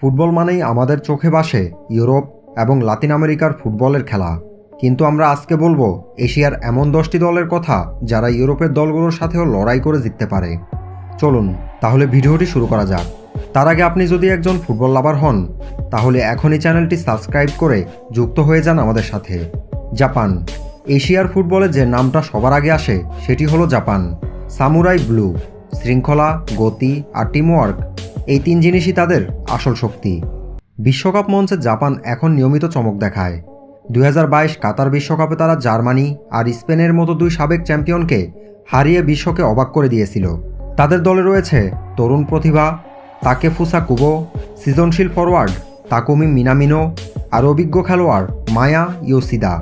Football মানেই আমাদের চোখে বাসে ইউরোপ এবং লাতিন আমেরিকার ফুটবলের খেলা। কিন্তু আমরা আজকে বলব, এশিয়ার এমন দশটি দলের কথা যারা ইউরোপের দলগুলোর সাথেও লড়াই করে জিততে পারে। চলুন, তাহলে ভিডিওটি শুরু করা যাক। তার আগে আপনি যদি একজন ফুটবল লাভার হন, তাহলে এখনই চ্যানেলটি সাবস্ক্রাইব করে যুক্ত হয়ে যান আমাদের সাথে। জাপান। এশিয়ার ফুটবলে যে নামটা সবার আগে আসে, সেটি হলো জাপান। Samurai blue. শৃঙ্খলা, গতি আর টিমওয়ার্ক এই তিন জিনিসই তাদের আসল শক্তি। বিশ্বকাপ মঞ্চে জাপান এখন নিয়মিত চমক দেখায়। দু হাজার বাইশ কাতার বিশ্বকাপে তারা জার্মানি আর স্পেনের মতো দুই সাবেক চ্যাম্পিয়নকে হারিয়ে বিশ্বকে অবাক করে দিয়েছিল। তাদের দলে রয়েছে তরুণ প্রতিভা তাকে ফুসা কুবো, সৃজনশীল ফরওয়ার্ড তাকুমি মিনামিনো আর অভিজ্ঞ খেলোয়াড় মায়া ইয়োসিদা।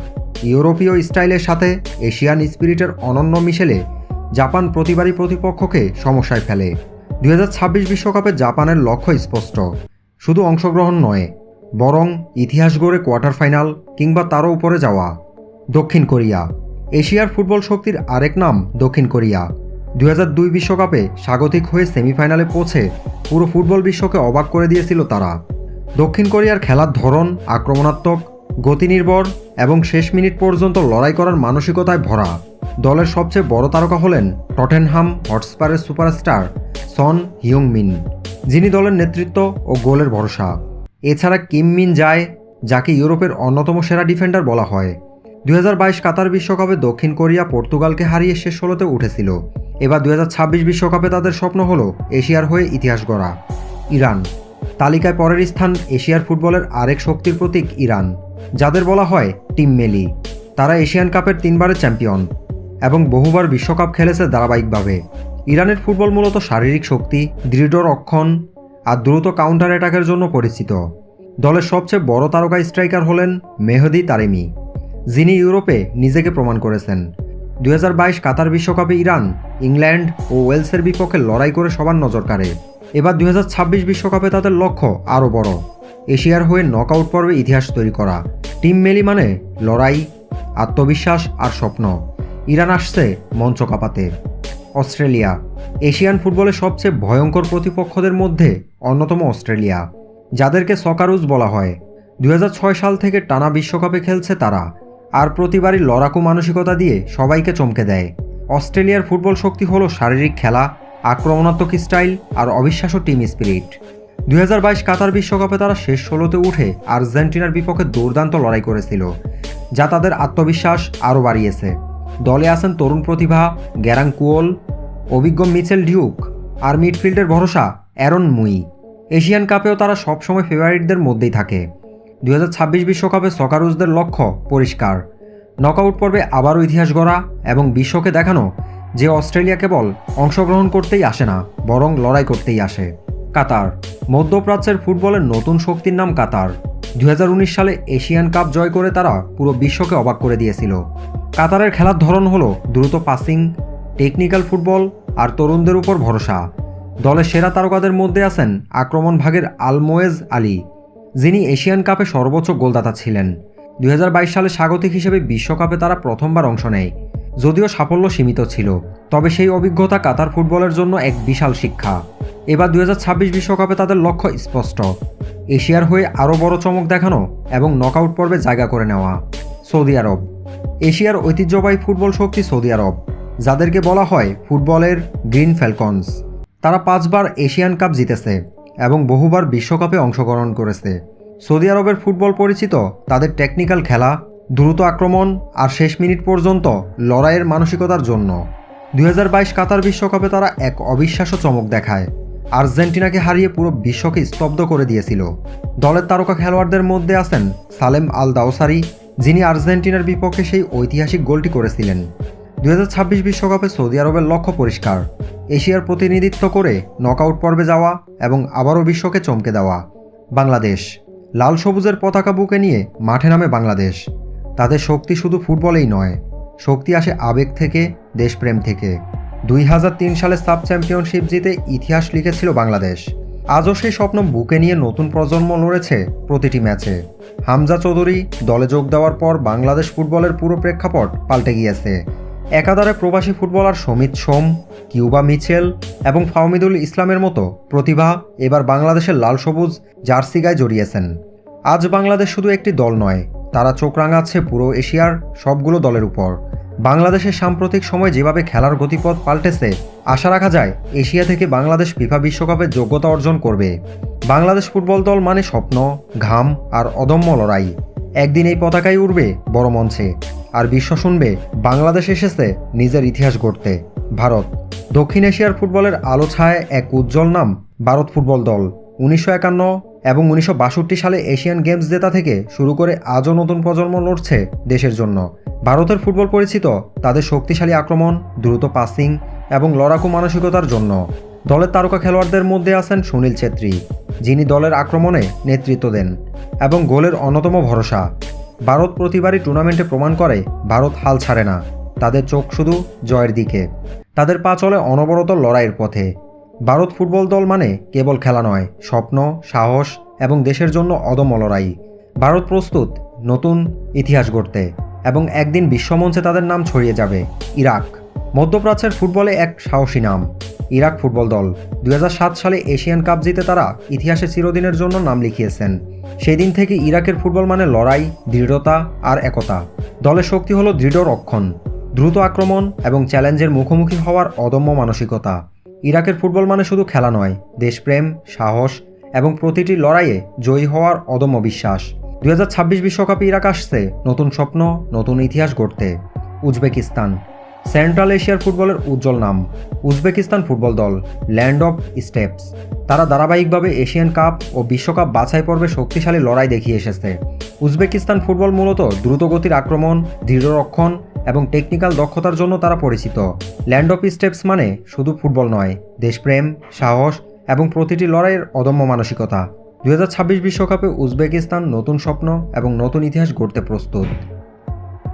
ইউরোপীয় স্টাইলের সাথে এশিয়ান স্পিরিটের অনন্য মিশেলে জাপান প্রতিবারই প্রতিপক্ষকে সমস্যায় ফেলে। দুই বিশ্বকাপে জাপানের লক্ষ্য স্পষ্ট। শুধু অংশগ্রহণ নয়, বরং ইতিহাস গড়ে কোয়ার্টার ফাইনাল কিংবা তারও উপরে যাওয়া। দক্ষিণ কোরিয়া। এশিয়ার ফুটবল শক্তির আরেক নাম, দক্ষিণ কোরিয়া। দুই বিশ্বকাপে স্বাগতিক হয়ে সেমিফাইনালে পৌঁছে পুরো ফুটবল বিশ্বকে অবাক করে দিয়েছিল তারা। দক্ষিণ কোরিয়ার খেলার ধরন, আক্রমণাত্মক, গতিনির্ভর এবং শেষ মিনিট পর্যন্ত লড়াই করার মানসিকতায় ভরা। দলের সবচেয়ে বড় তারকা হলেন টটেনহাম হটস্পারের সুপারস্টার সন হিয়ং মিন যিনি দলের নেতৃত্ব ও গোলের ভরসা। এছাড়া কিম মিন যায় যাকে ইউরোপের অন্যতম সেরা ডিফেন্ডার বলা হয়। দুই হাজার বাইশ কাতার বিশ্বকাপে দক্ষিণ কোরিয়া পর্তুগালকে হারিয়ে শেষ ষোলোতে উঠেছিল। এবার দুই বিশ্বকাপে তাদের স্বপ্ন হল এশিয়ার হয়ে ইতিহাস গড়া। ইরান। তালিকায় পরের স্থান এশিয়ার ফুটবলের আরেক শক্তির প্রতীক ইরান, যাদের বলা হয় টিম মেলি। তারা এশিয়ান কাপের তিনবারের চ্যাম্পিয়ন। এবং বহুবার বিশ্বকাপ খেলেছে ধারাবাহিকভাবে। ইরানের ফুটবল মূলত শারীরিক শক্তি, দৃঢ় রক্ষণ আর দ্রুত কাউন্টার অ্যাটাকের জন্য পরিচিত। দলের সবচেয়ে বড় তারকা স্ট্রাইকার হলেন মেহদি তারেমি, যিনি ইউরোপে নিজেকে প্রমাণ করেছেন। দুই হাজার বাইশ কাতার বিশ্বকাপে ইরান, ইংল্যান্ড ও ওয়েলসের বিপক্ষে লড়াই করে সবার নজর কাড়ে। এবার দুই বিশ্বকাপে তাদের লক্ষ্য আরও বড়, এশিয়ার হয়ে নকআউট পর্বে ইতিহাস তৈরি করা। টিম মেলি মানে লড়াই, আত্মবিশ্বাস আর স্বপ্ন। ইরান আসছে মঞ্চ কাঁপাতে। অস্ট্রেলিয়া। এশিয়ান ফুটবলের সবচেয়ে ভয়ঙ্কর প্রতিপক্ষদের মধ্যে অন্যতম অস্ট্রেলিয়া, যাদেরকে সকারুজ বলা হয়। দু হাজার ছয় সাল থেকে টানা বিশ্বকাপে খেলছে তারা, আর প্রতিবারই লড়াকু মানসিকতা দিয়ে সবাইকে চমকে দেয়। অস্ট্রেলিয়ার ফুটবল শক্তি হলো শারীরিক খেলা, আক্রমণাত্মক স্টাইল আর অবিশ্বাস্য টিম স্পিরিট। দুই হাজার বাইশ কাতার বিশ্বকাপে তারা শেষ ষোলোতে উঠে আর্জেন্টিনার বিপক্ষে দুর্দান্ত লড়াই করেছিল, যা তাদের আত্মবিশ্বাস আরও বাড়িয়েছে। দলে আছেন তরুণ প্রতিভা, গ্যারাং কুয়োল, অভিজ্ঞ মিচেল ডিউক আর মিডফিল্ডের ভরসা অ্যারন মুই। এশিয়ান কাপেও তারা সবসময় ফেভারিটদের মধ্যেই থাকে। দুই বিশ্বকাপে সকারুজদের লক্ষ্য পরিষ্কার। নকআউট পর্বে আবারও ইতিহাস গড়া এবং বিশ্বকে দেখানো যে অস্ট্রেলিয়া কেবল অংশগ্রহণ করতেই আসে না, বরং লড়াই করতেই আসে। কাতার। মধ্যপ্রাচ্যের ফুটবলের নতুন শক্তির নাম কাতার। দু হাজার উনিশ সালে এশিয়ান কাপ জয় করে তারা পুরো বিশ্বকে অবাক করে দিয়েছিল। কাতারের খেলার ধরন হলো দ্রুত পাসিং টেকনিক্যাল ফুটবল আর তরুণদের উপর ভরসা। দলের সেরা তারকাদের মধ্যে আছেন আক্রমণ ভাগের আলমোয়েজ আলী, যিনি এশিয়ান কাপে সর্বোচ্চ গোলদাতা ছিলেন। দুই হাজার বাইশ সালে স্বাগতিক হিসেবে বিশ্বকাপে তারা প্রথমবার অংশ নেয়, যদিও সাফল্য সীমিত ছিল। তবে সেই অভিজ্ঞতা কাতার ফুটবলের জন্য এক বিশাল শিক্ষা। এবার দুই বিশ্বকাপে তাদের লক্ষ্য স্পষ্ট, এশিয়ার হয়ে আরও বড় চমক দেখানো এবং নকআউট পর্বে জায়গা করে নেওয়া। সৌদি আরব এশিয়ার ঐতিহ্যবাহী ফুটবল শক্তি সৌদি আরব, যাদেরকে বলা হয় ফুটবলের গ্রিন ফ্যালকনস। তারা পাঁচবার এশিয়ান কাপ জিতেছে এবং বহুবার বিশ্বকাপে অংশগ্রহণ করেছে। সৌদি আরবের ফুটবল পরিচিত তাদের টেকনিক্যাল খেলা, দ্রুত আক্রমণ আর শেষ মিনিট পর্যন্ত লড়াইয়ের মানসিকতার জন্য। দু হাজার বাইশ কাতার বিশ্বকাপে তারা এক অবিশ্বাস্য চমক দেখায়। আর্জেন্টিনাকে হারিয়ে পুরো বিশ্বকে স্তব্ধ করে দিয়েছিল। দলের তারকা খেলোয়াড়দের মধ্যে আছেন সালেম আল দাওসারি যিনি আর্জেন্টিনার বিপক্ষে সেই ঐতিহাসিক গোলটি করেছিলেন। দুই বিশ্বকাপে সৌদি আরবের লক্ষ্য পরিষ্কার। এশিয়ার প্রতিনিধিত্ব করে নকআউট পর্বে যাওয়া এবং আবারও বিশ্বকে চমকে দেওয়া। বাংলাদেশ, লাল সবুজের পতাকা বুকে নিয়ে মাঠে নামে বাংলাদেশ। তাদের শক্তি শুধু ফুটবলেই নয়, শক্তি আসে আবেগ থেকে, দেশপ্রেম থেকে। দুই হাজার তিন সালে সাব চ্যাম্পিয়নশিপ জিতে ইতিহাস লিখেছিল বাংলাদেশ। আজও সেই স্বপ্ন বুকে নিয়ে নতুন প্রজন্ম লড়েছে প্রতিটি ম্যাচে। হামজা চৌধুরী দলে যোগ দেওয়ার পর বাংলাদেশ ফুটবলের পুরো প্রেক্ষাপট পাল্টে গিয়েছে। একাধারে প্রবাসী footballer Samit Som, Cuba Mitchell এবং ফাহমিদুল ইসলামের মতো প্রতিভা এবার বাংলাদেশের লাল সবুজ জার্সি গায়ে জড়িয়েছেন। আজ বাংলাদেশ শুধু একটি দল নয়, তারা চোখ রাঙাচ্ছে পুরো এশিয়ার সবগুলো দলের উপর। বাংলাদেশের সাম্প্রতিক সময় যেভাবে খেলার গতিপথ পাল্টেছে, আশা রাখা যায় এশিয়া থেকে বাংলাদেশ ফিফা বিশ্বকাপের যোগ্যতা অর্জন করবে। বাংলাদেশ ফুটবল দল মানে স্বপ্ন, ঘাম আর অদম্য লড়াই। একদিন এই পতাকাই উড়বে বড় মঞ্চে। আর বিশ্ব শুনবে, বাংলাদেশ এসেছে নিজের ইতিহাস গড়তে। ভারত, দক্ষিণ এশিয়ার ফুটবলের আলো ছায় এক উজ্জ্বল নাম, ভারত ফুটবল দল। উনিশশো একান্ন এবং উনিশশো বাষট্টি সালে এশিয়ান গেমস জেতা থেকে শুরু করে আজও নতুন প্রজন্ম লড়ছে দেশের জন্য। ভারতের ফুটবল পরিচিত, তাদের শক্তিশালী আক্রমণ, দ্রুত পাসিং এবং লড়াকু মানসিকতার জন্য। দলের তারকা খেলোয়াড়দের মধ্যে আছেন সুনীল ছেত্রী, যিনি দলের আক্রমণে নেতৃত্ব দেন এবং গোলের অন্যতম ভরসা। ভারত প্রতিবারই টুর্নামেন্টে প্রমাণ করে, ভারত হাল ছাড়ে না, তাদের চোখ শুধু জয়ের দিকে। তাদের পা চলে অনবরত লড়াইয়ের পথে। ভারত ফুটবল দল মানে কেবল খেলা নয়, স্বপ্ন, সাহস এবং দেশের জন্য অদম্য লড়াই। ভারত প্রস্তুত, নতুন, ইতিহাস গড়তে এবং একদিন বিশ্বমঞ্চে তাদের নাম ছড়িয়ে যাবে, ইরাক। মধ্যপ্রাচ্যের ফুটবলে এক সাহসী নাম, ইরাক ফুটবল দল। দু হাজার সাত সালে এশিয়ান কাপ জিতে তারা ইতিহাসে চিরদিনের জন্য নাম লিখিয়েছেন। সেই দিন থেকে ইরাকের ফুটবল মানে লড়াই, দৃঢ়তা আর একতা। দলের শক্তি হলো দৃঢ় রক্ষণ, দ্রুত আক্রমণ এবং চ্যালেঞ্জের মুখোমুখি হওয়ার অদম্য মানসিকতা। ইরাকের ফুটবল মানে শুধু খেলা নয়, দেশপ্রেম, সাহস এবং প্রতিটি লড়াইয়ে জয়ী হওয়ার অদম্য বিশ্বাস। দুই বিশ্বকাপে ইরাক আসছে নতুন স্বপ্ন, নতুন ইতিহাস গড়তে। উজবেকিস্তান, সেন্ট্রাল এশিয়ার ফুটবলের উজ্জ্বল নাম। উজবেকিস্তান ফুটবল দল, ল্যান্ড অফ স্টেপস। তারা ধারাবাহিকভাবে এশিয়ান কাপ ও বিশ্বকাপ বাছাই পর্বে শক্তিশালী লড়াই দেখিয়ে এসেছে। উজবেকিস্তান ফুটবল মূলত দ্রুতগতির আক্রমণ, দৃঢ়রক্ষণ এবং টেকনিক্যাল দক্ষতার জন্য তারা পরিচিত। ল্যান্ড অফ স্টেপস মানে শুধু ফুটবল নয়, দেশপ্রেম, সাহস এবং প্রতিটি লড়াইয়ের অদম্য মানসিকতা। দু বিশ্বকাপে উজবেকিস্তান নতুন স্বপ্ন এবং নতুন ইতিহাস গড়তে প্রস্তুত।